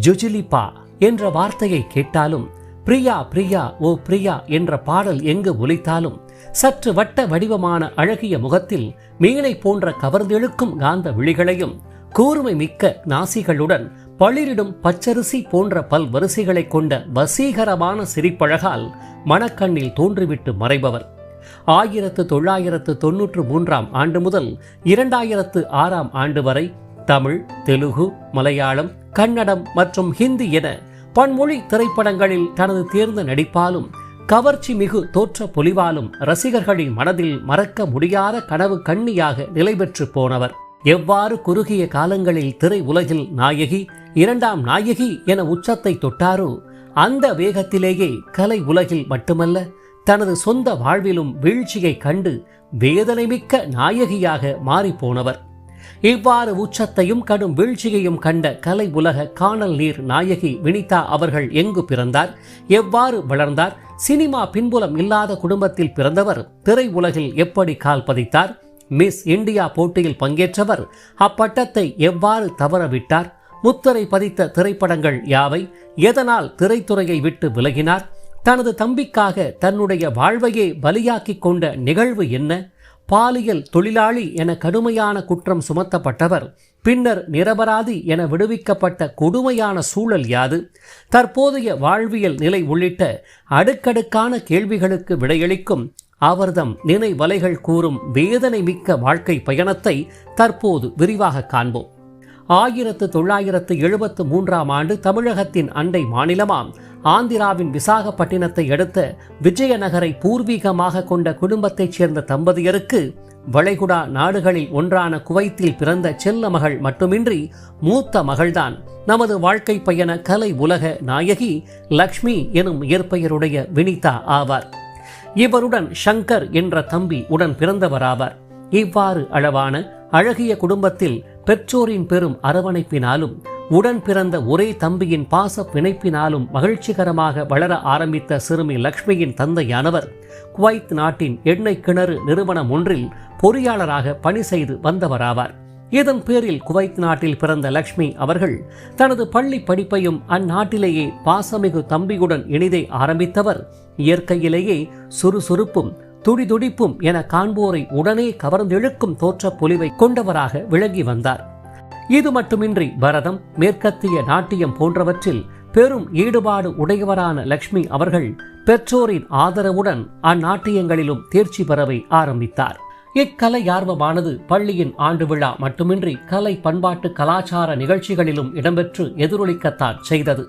ஜுஜிலிபா என்ற வார்த்தையை கேட்டாலும் பிரியா பிரியா ஓ பிரியா என்ற பாடல் எங்கு ஒலித்தாலும் சற்று வட்ட வடிவமான அழகிய முகத்தில் மீனை போன்ற கவர்ந்தெழுக்கும் காந்த விழிகளையும் கூர்மை மிக்க நாசிகளுடன் பளிரிடும் பச்சரிசி போன்ற பல் வரிசைகளை கொண்ட வசீகரமான சிரிப்பழகால் மணக்கண்ணில் தோன்றிவிட்டு மறைபவர். ஆயிரத்து தொள்ளாயிரத்து தொன்னூற்று மூன்றாம் ஆண்டு முதல் இரண்டாயிரத்து ஆறாம் ஆண்டு வரை தமிழ் தெலுகு மலையாளம் கன்னடம் மற்றும் ஹிந்தி என பன்மொழி திரைப்படங்களில் தனது தேர்ந்த நடிப்பாலும் கவர்ச்சி மிகு தோற்ற பொலிவாலும் ரசிகர்களின் மனதில் மறக்க முடியாத கனவு கண்ணியாக நிலை பெற்று போனவர். எவ்வாறு குறுகிய காலங்களில் திரை உலகில் நாயகி இரண்டாம் நாயகி என உச்சத்தை தொட்டாரோ அந்த வேகத்திலேயே கலை உலகில் மட்டுமல்ல தனது சொந்த வாழ்விலும் வீழ்ச்சியை கண்டு வேதனைமிக்க நாயகியாக மாறிப்போனவர் இவ்வாறு உச்சத்தையும் கடும் வீழ்ச்சியையும் கண்ட கலை உலக காணல் நீர் நாயகி வினிதா அவர்கள் எங்கு பிறந்தார்? எவ்வாறு வளர்ந்தார்? சினிமா பின்புலம் இல்லாத குடும்பத்தில் பிறந்தவர் திரை உலகில் எப்படி கால் பதித்தார்? மிஸ் இந்தியா போட்டியில் பங்கேற்றவர் அப்பட்டத்தை எவ்வாறு தவறவிட்டார்? முத்திரை பதித்த திரைப்படங்கள் யாவை? எதனால் திரைத்துறையை விட்டு விலகினார்? தனது தம்பிக்காக தன்னுடைய வாழ்வையே பலியாக்கிக் கொண்ட நிகழ்வு என்ன? பாலியல் தொழிலாளி என கடுமையான குற்றம் சுமத்தப்பட்டவர். பின்னர் நிரபராதி என விடுவிக்கப்பட்ட கொடுமையான சூழல் யாது? தற்போதைய வாழ்வியல் நிலை உள்ளிட்ட அடுக்கடுக்கான கேள்விகளுக்கு விடையளிக்கும் அவர்தம் நினைவலைகள் கூறும் வேதனை மிக்க வாழ்க்கை பயணத்தை தற்போது விரிவாக காண்போம். ஆயிரத்து தொள்ளாயிரத்து எழுபத்து மூன்றாம் ஆண்டு தமிழகத்தின் அண்டை மாநிலமாம். ஆந்திராவின் விசாகப்பட்டினத்தை அடுத்த விஜயநகரை பூர்வீகமாக கொண்ட குடும்பத்தைச் சேர்ந்த தம்பதியருக்கு வளைகுடா நாடுகளில் ஒன்றான குவைத்தில் பிறந்த செல்ல மகள் மட்டுமின்றி மூத்த மகள்தான். நமது வாழ்க்கை பயண கலை உலக நாயகி லக்ஷ்மி எனும் இயற்பெயருடைய வினிதா ஆவார். இவருடன் ஷங்கர் என்ற தம்பி உடன் பிறந்தவராவார். இவ்வாறு அளவான அழகிய குடும்பத்தில் பெற்றோரின் பெரும் அரவணைப்பினாலும் உடன் பிறந்த ஒரே தம்பியின் பாச பிணைப்பினாலும் மகிழ்ச்சிகரமாக வளர ஆரம்பித்த சிறுமி லக்ஷ்மியின் தந்தையானவர். குவைத் நாட்டின் எண்ணெய் கிணறு நிறுவனம் ஒன்றில் பொறியாளராக பணி செய்து வந்தவராவார். இதன் பேரில் குவைத் நாட்டில் பிறந்த லக்ஷ்மி அவர்கள் தனது பள்ளி படிப்பையும் அந்நாட்டிலேயே பாசமிகு தம்பியுடன் இணைதை ஆரம்பித்தவர். இயற்கையிலேயே சுறுசுறுப்பும் துடிதுடிப்பும் என காண்போரை உடனே கவர்ந்தெழுக்கும் தோற்ற பொலிவை கொண்டவராக விளங்கி வந்தார். இது மட்டுமின்றி பரதம் மேற்கத்திய நாட்டியம் போன்றவற்றில் பெரும் ஈடுபாடு உடையவரான லக்ஷ்மி அவர்கள் பெற்றோரின் ஆதரவுடன் அந்நாட்டியங்களிலும் தேர்ச்சி பெறவை ஆரம்பித்தார். இக்கலை ஆர்வமானது பள்ளியின் ஆண்டு விழா மட்டுமின்றி கலை பண்பாட்டு கலாச்சார நிகழ்ச்சிகளிலும் இடம்பெற்று எதிரொலிக்கத்தான் செய்தது.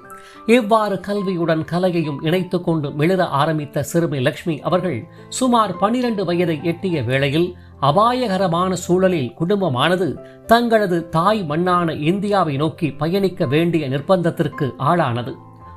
இவ்வாறு கல்வியுடன் கலையையும் இணைத்து கொண்டு மிளிர ஆரம்பித்த சிறுமி லக்ஷ்மி அவர்கள் சுமார் பனிரெண்டு வயதை எட்டிய வேளையில் அபாயகரமான சூழலில் குடும்பமானது தங்களது தாய் மண்ணான இந்தியாவை நோக்கி பயணிக்க வேண்டிய நிர்பந்தத்திற்கு ஆளானது.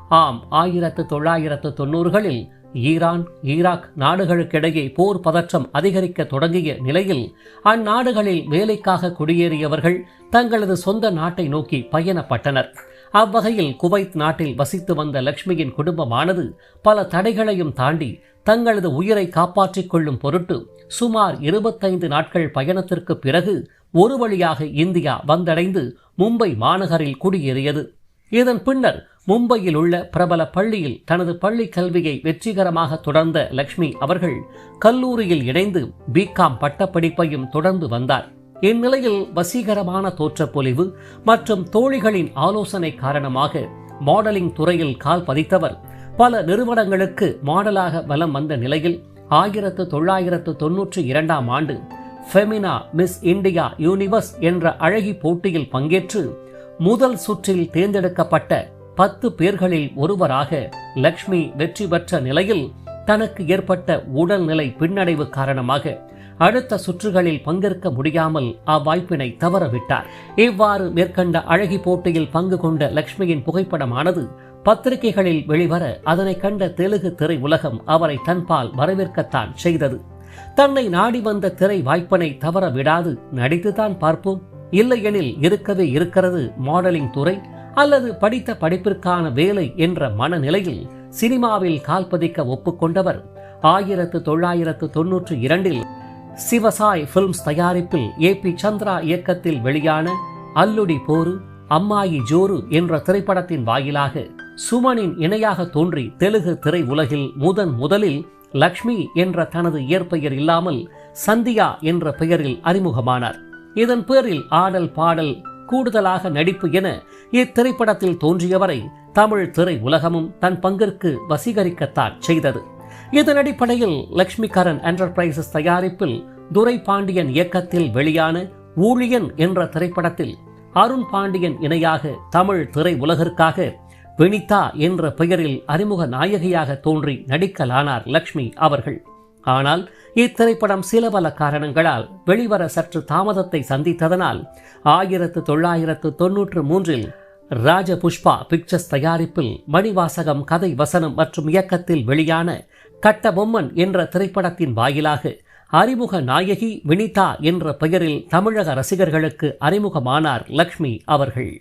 ஆம் ஆயிரத்து தொள்ளாயிரத்து தொன்னூறுகளில் ஈரான் ஈராக் நாடுகளுக்கிடையே போர் பதற்றம் அதிகரிக்க தொடங்கிய நிலையில் அந்நாடுகளில் வேலைக்காக குடியேறியவர்கள் தங்களது சொந்த நாட்டை நோக்கி பயணப்பட்டனர். அவ்வகையில் குவைத் நாட்டில் வசித்து வந்த லக்ஷ்மியின் குடும்பமானது பல தடைகளையும் தாண்டி தங்களது உயிரை காப்பாற்றிக் கொள்ளும் பொருட்டு சுமார் இருபத்தைந்து நாட்கள் பயணத்திற்கு பிறகு ஒரு வழியாக இந்தியா வந்தடைந்து மும்பை மாநகரில் குடியேறியது. இதன் பின்னர் மும்பையில் உள்ள பிரபல பள்ளியில் தனது பள்ளி கல்வியை வெற்றிகரமாக தொடர்ந்த லக்ஷ்மி அவர்கள் கல்லூரியில் இணைந்து பிகாம் பட்டப்படிப்பையும் தொடர்ந்து வந்தார். இந்நிலையில் வசீகரமான தோற்றப்பொலிவு மற்றும் தோழிகளின் ஆலோசனை காரணமாக மாடலிங் துறையில் கால் பதித்தவர் பல நிறுவனங்களுக்கு மாடலாக வலம் வந்த நிலையில் ஆயிரத்து தொள்ளாயிரத்து தொன்னூற்றி இரண்டாம் ஆண்டு ஃபெமினா மிஸ் இந்தியா யூனிவர்ஸ் என்ற அழகி போட்டியில் பங்கேற்று முதல் சுற்றில் தேர்ந்தெடுக்கப்பட்ட பத்து பேர்களில் ஒருவராக லக்ஷ்மி வெற்றி பெற்ற நிலையில் தனக்கு ஏற்பட்ட உடல்நிலை பின்னடைவு காரணமாக அடுத்த சுற்றுகளில் பங்கேற்க முடியாமல் அவ்வாய்ப்பினை தவறவிட்டார். இவ்வாறு மேற்கண்ட அழகி போட்டியில் பங்கு கொண்ட லக்ஷ்மியின் புகைப்படமானது பத்திரிகைகளில் வெளிவர அதனை கண்ட தெலுங்கு திரை உலகம் அவரை தன்பால் வரவேற்கத்தான் செய்தது. தன்னை நாடி வந்த திரை வாய்ப்பினை தவற விடாது நடித்துதான் பார்ப்போம். இல்லையெனில் இருக்கவே இருக்கிறது மாடலிங் துறை அல்லது படித்த படிப்பிற்கான வேலை என்ற மனநிலையில் சினிமாவில் கால்பதிக்க ஒப்புக்கொண்டவர் ஆயிரத்து தொள்ளாயிரத்து தொன்னூற்றி இரண்டில் சிவசாய் பிலிம்ஸ் தயாரிப்பில் ஏ பி சந்திரா இயக்கத்தில் வெளியான அல்லுடி போரு அம்மாயி ஜோரு என்ற திரைப்படத்தின் வாயிலாக சுமனின் இணையாக தோன்றி தெலுங்கு திரை உலகில் முதன் முதலில் லக்ஷ்மி என்ற தனது இயற்பெயர் இல்லாமல் சந்தியா என்ற பெயரில் அறிமுகமானார். இதன் பேரில் ஆடல் பாடல் கூடுதலாக நடிப்பு என இத்திரைப்படத்தில் தோன்றியவரை தமிழ் திரை உலகமும் தன் பங்கிற்கு வசீகரிக்கத்தான் செய்தது. இதன் அடிப்படையில் லக்ஷ்மிகரன் என்டர்பிரைசஸ் தயாரிப்பில் துரை பாண்டியன் இயக்கத்தில் வெளியான ஊழியன் என்ற திரைப்படத்தில் அருண் பாண்டியன் இணையாக தமிழ் திரை உலகிற்காக வினிதா என்ற பெயரில் அறிமுக நாயகியாக தோன்றி நடிக்கலானார் லக்ஷ்மி அவர்கள். ஆனால் இத்திரைப்படம் சில பல காரணங்களால் வெளிவர சற்று தாமதத்தை சந்தித்ததனால் ஆயிரத்து தொள்ளாயிரத்து தொன்னூற்று மூன்றில் ராஜ புஷ்பா பிக்சர்ஸ் தயாரிப்பில் மணிவாசகம் கதை வசனம் மற்றும் இயக்கத்தில் வெளியான கட்டபொம்மன் என்ற திரைப்படத்தின் வாயிலாக அறிமுக நாயகி வினிதா என்ற பெயரில் தமிழக ரசிகர்களுக்கு அறிமுகமானார் லக்ஷ்மி அவர்கள்.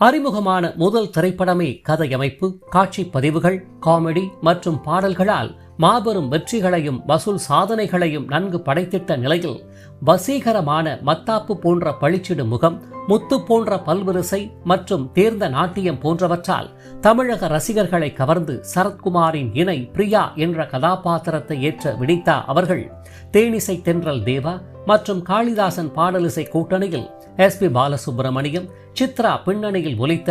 அறிமுகமான முதல் திரைப்படமே கதையமைப்பு காட்சி பதிவுகள் காமெடி மற்றும் பாடல்களால் மாபெரும் வெற்றிகளையும் வசூல் சாதனைகளையும் நன்கு படைத்திட்ட நிலையில் வசீகரமான மத்தாப்பு போன்ற பளிச்சிடும் முகம் முத்து போன்ற பல்வரிசை மற்றும் தேர்ந்த நாட்டியம் போன்றவற்றால் தமிழக ரசிகர்களை கவர்ந்து சரத்குமாரின் இணை பிரியா என்ற கதாபாத்திரத்தை ஏற்ற வினிதா அவர்கள் தேனிசை தென்றல் தேவா மற்றும் காளிதாசன் பாடலிசை கூட்டணியில் எஸ் பி பாலசுப்பிரமணியம் சித்ரா பின்னணியில் ஒலித்த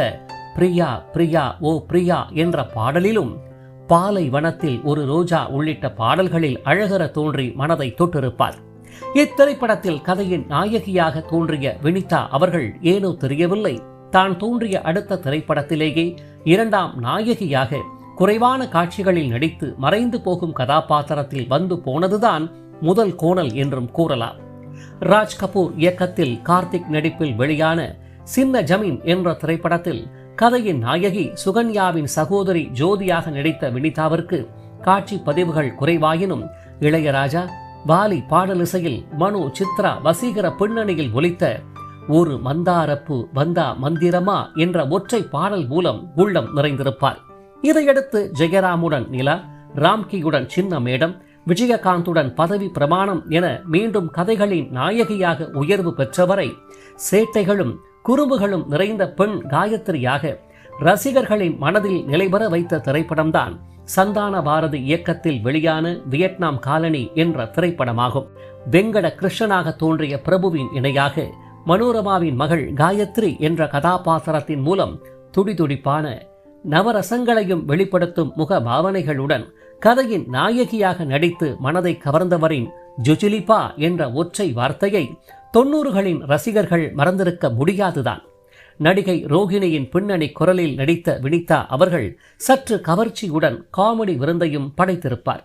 பிரியா பிரியா ஓ பிரியா என்ற பாடலிலும் பாலை வனத்தில் ஒரு ரோஜா உள்ளிட்ட பாடல்களில் அழகர தோன்றி மனதை தொட்டிருப்பார். இத்திரைப்படத்தில் கதையின் நாயகியாக தோன்றிய வினிதா அவர்கள் ஏனோ தெரியவில்லை. தான் தோன்றிய அடுத்த திரைப்படத்திலேயே இரண்டாம் நாயகியாக குறைவான காட்சிகளில் நடித்து மறைந்து போகும் கதாபாத்திரத்தில் வந்து போனதுதான் முதல் கோணல் என்றும் கூறலாம். ராஜ் கபூர் இயக்கத்தில் கார்த்திக் நடிப்பில் வெளியான சின்ன ஜமீன் என்ற திரைப்படத்தில் கதையின் நாயகி சுகன்யாவின் சகோதரி ஜோதியாக நடித்த வினிதாவிற்கு காட்சி பதிவுகள் குறைவாயினும் இளையராஜா வாலி பாடலிசையில் மனு சித்ரா வசீகர பின்னணியில் ஒலித்த ஒரு மந்தாரப்பு வந்தா மந்திரமா என்ற ஒற்றை பாடல் மூலம் உள்ளம் நிறைந்திருப்பார். இதையடுத்து ஜெயராமுடன் நிலா ராம்கியுடன் சின்ன மேடம் விஜயகாந்துடன் பதவி பிரமாணம் என மீண்டும் கதைகளின் நாயகியாக உயர்வு பெற்றவரை சேட்டைகளும் குறும்புகளும் நிறைந்த பெண் காயத்ரியாக ரசிகர்களின் மனதில் நிலைபெற வைத்த திரைப்படம்தான். சந்தான பாரதி இயக்கத்தில் வெளியான வியட்நாம் காலனி என்ற திரைப்படமாகும். வெங்கட கிருஷ்ணனாக தோன்றிய பிரபுவின் இணையாக மனோரமாவின் மகள் காயத்ரி என்ற கதாபாத்திரத்தின் மூலம் துடிதுடிப்பான நவரசங்களையும் வெளிப்படுத்தும் முக பாவனைகளுடன் கதையின் நாயகியாக நடித்து மனதை கவர்ந்தவரின் ஜுஜிலிபா என்ற ஒற்றை வார்த்தையை தொன்னூறுகளின் ரசிகர்கள் மறந்திருக்க முடியாதுதான். நடிகை ரோஹிணியின் பின்னணி குரலில் நடித்த வினிதா அவர்கள் சற்று கவர்ச்சியுடன் காமெடி விருந்தையும் படைத்திருப்பார்.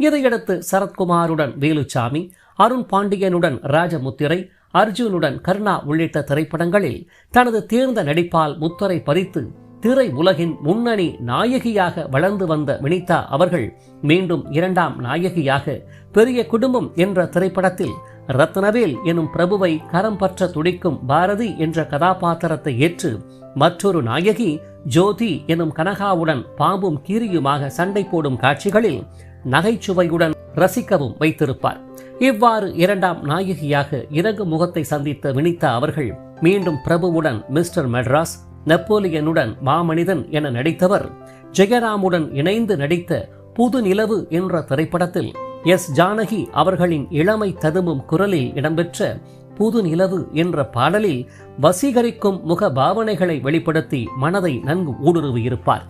இதையடுத்து சரத்குமாருடன் வேலுச்சாமி அருண் பாண்டியனுடன் ராஜமுத்திரை அர்ஜுனுடன் கருணா உள்ளிட்ட திரைப்படங்களில் தனது தேர்ந்த நடிப்பால் முத்தரை பறித்து திரை உலகின் முன்னணி நாயகியாக வளர்ந்து வந்த வினிதா அவர்கள் மீண்டும் இரண்டாம் நாயகியாக பெரிய குடும்பம் என்ற திரைப்படத்தில் ரத்னவேல் எனும் பிரபுவை கரம் பற்ற துடிக்கும் பாரதி என்ற கதாபாத்திரத்தை ஏற்று மற்றொரு நாயகி ஜோதி எனும் கனகாவுடன் பாம்பும் கீரியுமாக சண்டை போடும் காட்சிகளில் நகைச்சுவையுடன் ரசிக்கவும் வைத்திருப்பார். இவ்வாறு இரண்டாம் நாயகியாக இறகு முகத்தை சந்தித்த வினிதா அவர்கள் மீண்டும் பிரபுவுடன் மிஸ்டர் மெட்ராஸ் நெப்போலியனுடன் மாமனிதன் என நடித்தவர். ஜெயராமுடன் இணைந்து நடித்த புது நிலவு என்ற திரைப்படத்தில் எஸ் ஜானகி அவர்களின் இளமை ததும்பும் குரலில் இடம்பெற்ற புது நிலவு என்ற பாடலில் வசீகரிக்கும் முக பாவனைகளை வெளிப்படுத்தி மனதை நன்கு ஊடுருவியிருப்பார்.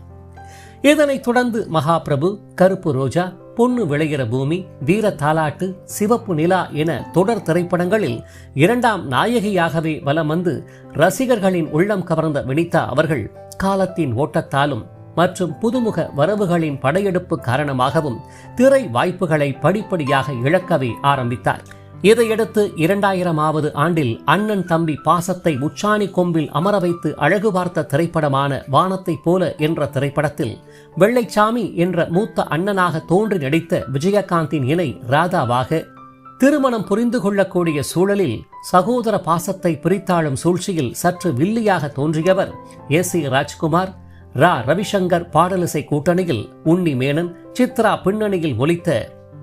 இதனைத் தொடர்ந்து மகாபிரபு கருப்பு ரோஜா பொண்ணு விளைகிற பூமி வீர தாலாட்டு சிவப்பு நிலா என தொடர் திரைப்படங்களில் இரண்டாம் நாயகியாகவே வலம் வந்து ரசிகர்களின் உள்ளம் கவர்ந்த வினிதா அவர்கள் காலத்தின் ஓட்டத்தாலும் மற்றும் புதுமுக வரவுகளின் படையெடுப்பு காரணமாகவும் திரை வாய்ப்புகளை படிப்படியாக இழக்கவே ஆரம்பித்தார். இதையடுத்து இரண்டாயிரமாவது ஆண்டில் அண்ணன் தம்பி பாசத்தை உச்சாணி கொம்பில் அமர வைத்து அழகு பார்த்த திரைப்படமான வானத்தைப் போல என்ற திரைப்படத்தில் வெள்ளைச்சாமி என்ற மூத்த அண்ணனாக தோன்றி நடித்த விஜயகாந்தின் இணை ராதாவாக திருமணம் புரிந்து கொள்ளக்கூடிய சூழலில் சகோதர பாசத்தை பிரித்தாளும் சூழ்ச்சியில் சற்று வில்லியாக தோன்றியவர் ஏ சி ராஜ்குமார் ரா ரவிசங்கர் பாடலிசை கூட்டணியில் உன்னி மேனன் சித்ரா பின்னணியில் ஒலித்த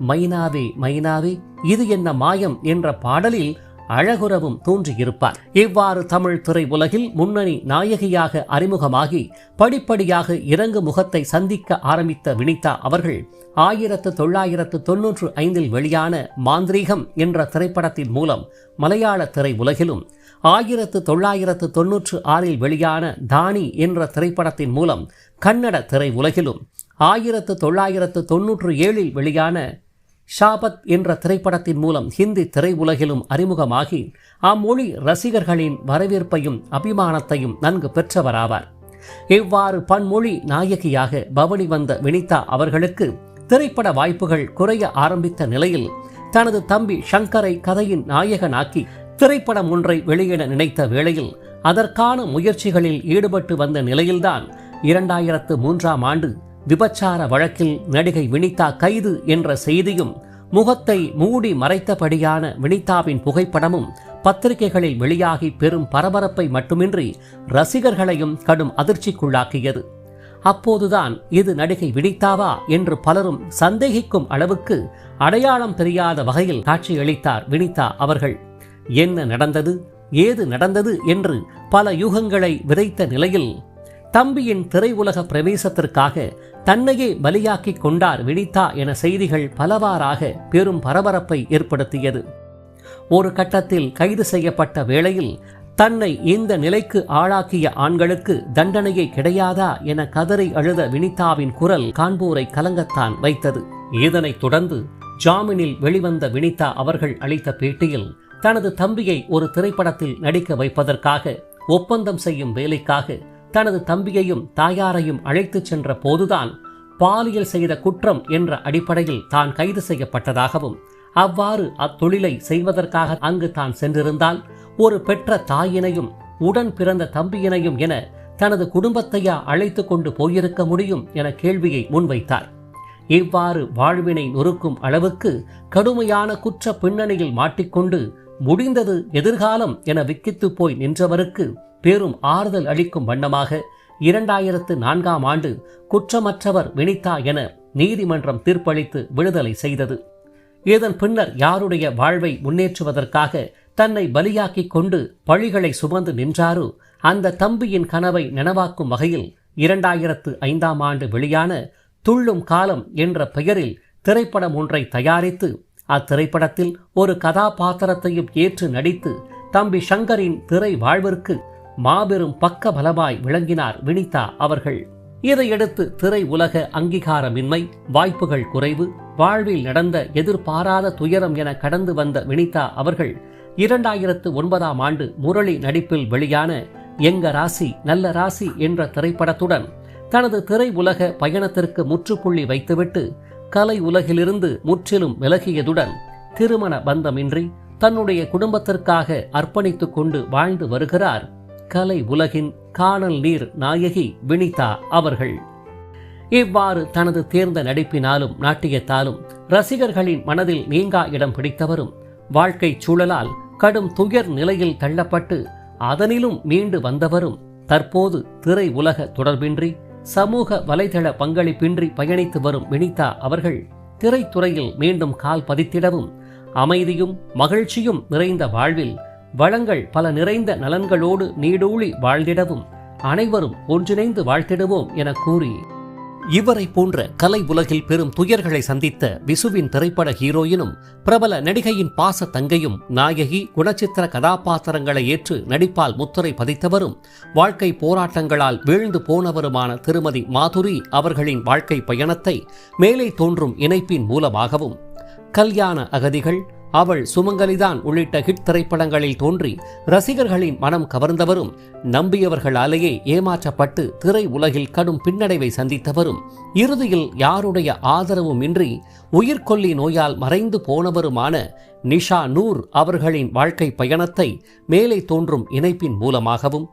மைனாவே மைனாவே இது என்ன மாயம் என்ற பாடலில் அழகுறவும் தோன்றியிருப்பார். இவ்வாறு தமிழ் திரை உலகில் முன்னணி நாயகியாக அறிமுகமாகி படிப்படியாக இறங்கு முகத்தை சந்திக்க ஆரம்பித்த வினிதா அவர்கள் ஆயிரத்து தொள்ளாயிரத்து தொன்னூற்று ஐந்தில் வெளியான மாந்திரீகம் என்ற திரைப்படத்தின் மூலம் மலையாள திரை உலகிலும் ஆயிரத்து தொள்ளாயிரத்து தொன்னூற்று ஆறில் வெளியான தானி என்ற திரைப்படத்தின் மூலம் கன்னட திரை உலகிலும் ஆயிரத்து தொள்ளாயிரத்து தொன்னூற்று ஏழில் வெளியான ஷாபத் என்ற திரைப்படத்தின் மூலம் ஹிந்தி திரையுலகிலும் அறிமுகமாகி அம்மொழி ரசிகர்களின் வரவேற்பையும் அபிமானத்தையும் நன்கு பெற்றவராவார். இவ்வாறு பன்மொழி நாயகியாக பவனி வந்த வினிதா அவர்களுக்கு திரைப்பட வாய்ப்புகள் குறைய ஆரம்பித்த நிலையில் தனது தம்பி ஷங்கரை கதையின் நாயகனாக்கி திரைப்படம் ஒன்றை வெளியிட நினைத்த வேளையில் அதற்கான முயற்சிகளில் ஈடுபட்டு வந்த நிலையில்தான் இரண்டாயிரத்து மூன்றாம் ஆண்டு விபச்சார வழக்கில் நடிகை வினிதா கைது என்ற செய்தியும் முகத்தை மூடி மறைத்தபடியான வினிதாவின் புகைப்படமும் பத்திரிகைகளில் வெளியாகி பெரும் பரபரப்பை மட்டுமின்றி ரசிகர்களையும் கடும் அதிர்ச்சிக்குள்ளாக்கியது. அப்போதுதான் இது நடிகை வினிதாவா என்று பலரும் சந்தேகிக்கும் அளவுக்கு அடையாளம் தெரியாத வகையில் காட்சியளித்தார் வினிதா அவர்கள். என்ன நடந்தது? ஏது நடந்தது என்று பல யூகங்களை விதைத்த நிலையில் தம்பியின் திரையுலக பிரவேசத்திற்காக தன்னையே பலியாக்கி கொண்டார் வினிதா என செய்திகள் பலவாறாக பெரும் பரபரப்பை ஏற்படுத்தியது. ஒரு கட்டத்தில் கைது செய்யப்பட்ட வேளையில் தன்னை இந்த நிலைக்கு ஆளாக்கிய ஆண்களுக்கு தண்டனையே கிடையாதா என கதறி அழுத வினிதாவின் குரல் காண்போரை கலங்கத்தான் வைத்தது. இதனைத் தொடர்ந்து ஜாமீனில் வெளிவந்த வினிதா அவர்கள் அளித்த பேட்டியில் தனது தம்பியை ஒரு திரைப்படத்தில் நடிக்க வைப்பதற்காக ஒப்பந்தம் செய்யும் வேலைக்காக தனது தம்பியையும் தாயாரையும் அழைத்துச் சென்ற போதுதான் பாலியல் செய்த குற்றம் என்ற அடிப்படையில் தான் கைது செய்யப்பட்டதாகவும் அவ்வாறு அத்தொழிலை செய்வதற்காக அங்கு தான் சென்றிருந்தால் ஒரு பெற்ற தாயினையும் உடன் பிறந்த தம்பியினையும் என தனது குடும்பத்தையா அழைத்து கொண்டு போயிருக்க முடியும் என கேள்வியை முன்வைத்தார். இவ்வாறு வாழ்வினை நொறுக்கும் அளவுக்கு கடுமையான குற்ற பின்னணியில் மாட்டிக்கொண்டு முடிந்தது எதிர்காலம் என விக்கித்து போய் நின்றவருக்கு பெரும் ஆறுதல் அளிக்கும் வண்ணமாக இரண்டாயிரத்து நான்காம் ஆண்டு குற்றமற்றவர் வினிதா என நீதிமன்றம் தீர்ப்பளித்து விடுதலை செய்தது. இதன் பின்னர் யாருடைய வாழ்வை முன்னேற்றுவதற்காக தன்னை பலியாக்கிக் கொண்டு பழிகளை சுமந்து நின்றாரோ அந்த தம்பியின் கனவை நனவாக்கும் வகையில் இரண்டாயிரத்து ஐந்தாம் ஆண்டு வெளியான துள்ளும் காலம் என்ற பெயரில் திரைப்படம் ஒன்றை தயாரித்து அத்திரைப்படத்தில் ஒரு கதாபாத்திரத்தையும் ஏற்று நடித்து தம்பி சங்கரின் திரை வாழ்விற்கு மாபெரும் பக்க பலமாய் விளங்கினார் வினிதா அவர்கள். இதையடுத்து திரை உலக அங்கீகாரமின்மை வாய்ப்புகள் குறைவு வாழ்வில் நடந்த எதிர்பாராத துயரம் என கடந்து வந்த வினிதா அவர்கள் இரண்டாயிரத்து ஒன்பதாம் ஆண்டு முரளி நடிப்பில் வெளியான எங்க ராசி நல்ல ராசி என்ற திரைப்படத்துடன் தனது திரை உலக பயணத்திற்கு முற்றுப்புள்ளி வைத்துவிட்டு கலை உலகிலிருந்து முற்றிலும் விலகியதுடன் திருமண பந்தமின்றி தன்னுடைய குடும்பத்திற்காக அர்ப்பணித்துக் கொண்டு வாழ்ந்து வருகிறார் கலை உலகின் காணல் நீர் நாயகி வினிதா அவர்கள். இவ்வாறு தனது தேர்ந்த நடிப்பினாலும் நாட்டியத்தாலும் ரசிகர்களின் மனதில் நீங்கா இடம் பிடித்தவரும் வாழ்க்கை சூழலால் கடும் துயர் நிலையில் தள்ளப்பட்டு அதனிலும் மீண்டு வந்தவரும் தற்போது திரை உலக தொடர்பின்றி சமூக வலைதள பங்களிப்பின்றி பயணித்து வரும் வினிதா அவர்கள் திரைத்துறையில் மீண்டும் கால் பதித்திடவும் அமைதியும் மகிழ்ச்சியும் நிறைந்த வாழ்வில் வளங்கள் பல நிறைந்த நலன்களோடு நீடூழி வாழ்ந்திடவும் அனைவரும் ஒன்றிணைந்து வாழ்த்திடுவோம் என கூறி இவரை போன்ற கலை உலகில் பெரும் துயர்களை சந்தித்த விசுவின் திரைப்பட ஹீரோயினும் பிரபல நடிகையின் பாச தங்கையும் நாயகி குணச்சித்திர கதாபாத்திரங்களை ஏற்று நடிப்பால் முத்திரை பதித்தவரும் வாழ்க்கை போராட்டங்களால் வீழ்ந்து போனவருமான திருமதி மாதுரி அவர்களின் வாழ்க்கை பயணத்தை மேலே தோன்றும் இணைப்பின் மூலமாகவும் கல்யாண அகதிகள் அவள் சுமங்கலிதான் உள்ளிட்ட ஹிட் திரைப்படங்களில் தோன்றி ரசிகர்களின் மனம் கவர்ந்தவரும் நம்பியவர்களாலேயே ஏமாற்றப்பட்டு திரை உலகில் கடும் பின்னடைவை சந்தித்தவரும் இறுதியில் யாருடைய ஆதரவும் இன்றி உயிர்கொல்லி நோயால் மறைந்து போனவருமான நிஷா நூர் அவர்களின் வாழ்க்கை பயணத்தை மேலே தோன்றும் இணைப்பின் மூலமாகவும்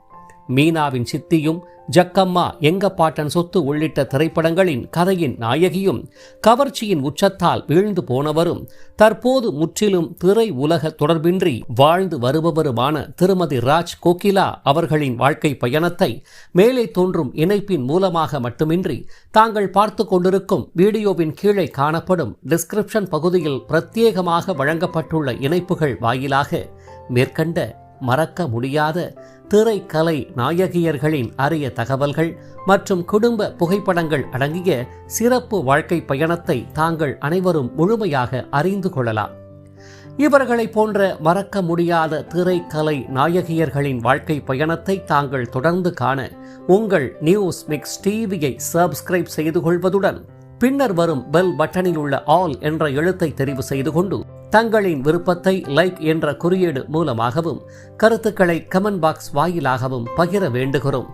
மீனாவின் சித்தியும் ஜக்கம்மா எங்க பாட்டன் சொத்து உள்ளிட்ட திரைப்படங்களின் கதையின் நாயகியும் கவர்ச்சியின் உச்சத்தால் வீழ்ந்து போனவரும் தற்போது முற்றிலும் திரை உலக தொடர்பின்றி வாழ்ந்து வருபவருமான திருமதி ராஜ் கோகிலா அவர்களின் வாழ்க்கை பயணத்தை மேலே தோன்றும் இணைப்பின் மூலமாக மட்டுமின்றி தாங்கள் பார்த்து கொண்டிருக்கும் வீடியோவின் கீழே காணப்படும் டிஸ்கிரிப்ஷன் பகுதியில் பிரத்யேகமாக வழங்கப்பட்டுள்ள இணைப்புகள் வாயிலாக மேற்கண்ட மறக்க முடியாத திரைக்கலை நாயகியர்களின் அரிய தகவல்கள் மற்றும் குடும்ப புகைப்படங்கள் அடங்கிய சிறப்பு வாழ்க்கை பயணத்தை தாங்கள் அனைவரும் முழுமையாக அறிந்து கொள்ளலாம். இவர்களைப் போன்ற மறக்க முடியாத திரைக்கலை நாயகியர்களின் வாழ்க்கை பயணத்தை தாங்கள் தொடர்ந்து காண உங்கள் நியூஸ் மிக்ஸ் டிவியை சப்ஸ்கிரைப் செய்து கொள்வதுடன் பின்னர் வரும் பெல் பட்டனில் உள்ள ஆல் என்ற எழுத்தை தெரிவு செய்து கொண்டு தங்களின் விருப்பத்தை லைக் என்ற குறியீடு மூலமாகவும் கருத்துக்களை கமெண்ட் பாக்ஸ் வாயிலாகவும் பகிர வேண்டுகிறோம்.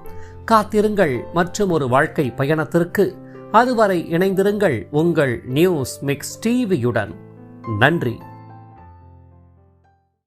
காத்திருங்கள் மற்றும் ஒரு வாழ்க்கை பயணத்திற்கு அதுவரை இணைந்திருங்கள் உங்கள் நியூஸ் மிக்ஸ் டிவியுடன். நன்றி.